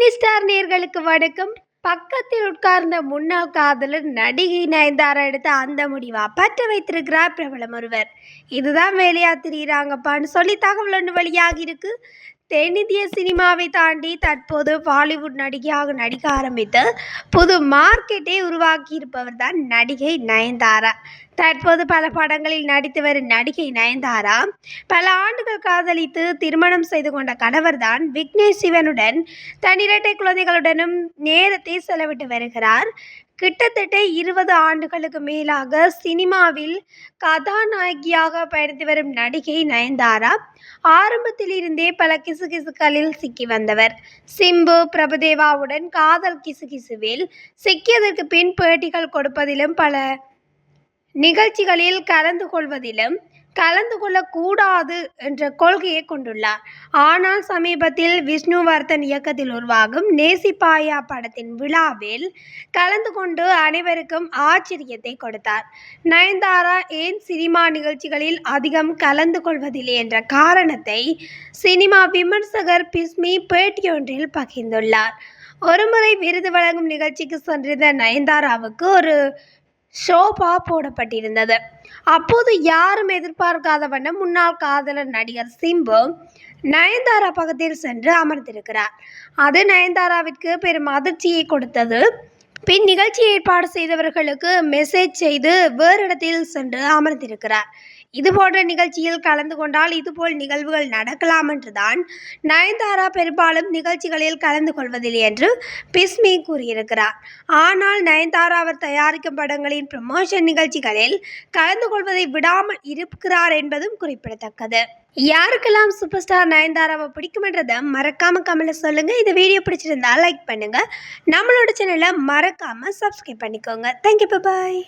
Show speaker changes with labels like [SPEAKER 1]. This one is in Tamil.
[SPEAKER 1] மினி ஸ்டார் நேர்களுக்கு வணக்கம். பக்கத்தில் உட்கார்ந்த முன்னாள் காதலர் நடிகை நயன்தாரா எடுத்த அந்த முடிவை பற்ற வைத்திருக்கிறார் பிரபலம் ஒருவர் இதுதான் வேலையா திரியிறாங்கப்பான்னு சொல்லி தகவல் ஒன்று வெளியாகி இருக்கு. தென்னிந்திய சினிமாவை தாண்டி தற்போது பாலிவுட் நடிகையாக நடிக்க ஆரம்பித்து புது மார்க்கெட்டை உருவாக்கியிருப்பவர் தான் நடிகை நயன்தாரா. தற்போது பல படங்களில் நடித்து வரும் நடிகை நயன்தாரா பல ஆண்டுகள் காதலித்து திருமணம் செய்து கொண்ட கணவர் தான் விக்னேஷ் சிவனுடன் தன் இரட்டை குழந்தைகளுடனும் நேரத்தை செலவிட்டு வருகிறார். கிட்டத்தட்ட இருபது ஆண்டுகளுக்கு மேலாக சினிமாவில் கதாநாயகியாக பயணித்து வரும் நடிகை நயன்தாரா ஆரம்பத்திலிருந்தே பல கிசுகிசுக்களில் சிக்கி வந்தவர். சிம்பு பிரபுதேவாவுடன் காதல் கிசுகிசுவில் சிக்கியதற்கு பின் பேட்டிகள் கொடுப்பதிலும் பல நிகழ்ச்சிகளில் கலந்து கொள்வதிலும் கலந்து கொள்ளக்கூடாது என்ற கொள்கையை கொண்டுள்ளார். ஆனால் சமீபத்தில் விஷ்ணுவர்தன் இயக்கத்தில் உருவாகும் நேசிப்பாயா படத்தின் விழாவில் கலந்து கொண்டு அனைவருக்கும் ஆச்சரியத்தை கொடுத்தார். நயன்தாரா ஏன் சினிமா நிகழ்ச்சிகளில் அதிகம் கலந்து கொள்வதில்லை என்ற காரணத்தை சினிமா விமர்சகர் பிஸ்மி பேட்டியொன்றில் பகிர்ந்துள்ளார். ஒருமுறை விருது வழங்கும் நிகழ்ச்சிக்கு சென்றிருந்த நயன்தாராவுக்கு ஒரு ஷோபா போடப்பட்டிருந்தது. அப்போது யாரும் எதிர்பார்க்காத வண்ணம் முன்னாள் காதலர் நடிகர் சிம்பு நயன்தாரா பக்கத்தில் சென்று அமர்ந்திருக்கிறார். அது நயன்தாராவிற்கு பெரும் அதிர்ச்சியை கொடுத்தது. பின் நிகழ்ச்சி ஏற்பாடு செய்தவர்களுக்கு மெசேஜ் செய்து வேறு இடத்தில் சென்று அமர்ந்திருக்கிறார். இது போன்ற நிகழ்ச்சியில் கலந்து கொண்டால் இதுபோல் நிகழ்வுகள் நடக்கலாம் என்றுதான் நயன்தாரா பெரும்பாலும் நிகழ்ச்சிகளில் கலந்து கொள்வதில்லை என்று பிஸ்மி கூறியிருக்கிறார். ஆனால் நயன்தாரா அவர் தயாரிக்கும் படங்களின் ப்ரமோஷன் நிகழ்ச்சிகளில் கலந்து கொள்வதை விடாமல் இருக்கிறார் என்பதும் குறிப்பிடத்தக்கது. யாருக்கெல்லாம் சூப்பர் ஸ்டார் நயன்தாராவை பிடிக்கும்ன்றதை மறக்காம கமெண்ட்ல சொல்லுங்க. இந்த வீடியோ பிடிச்சிருந்தா லைக் பண்ணுங்க. நம்மளோட சேனலை மறக்காம சப்ஸ்கிரைப் பண்ணிக்கோங்க. Thank you bye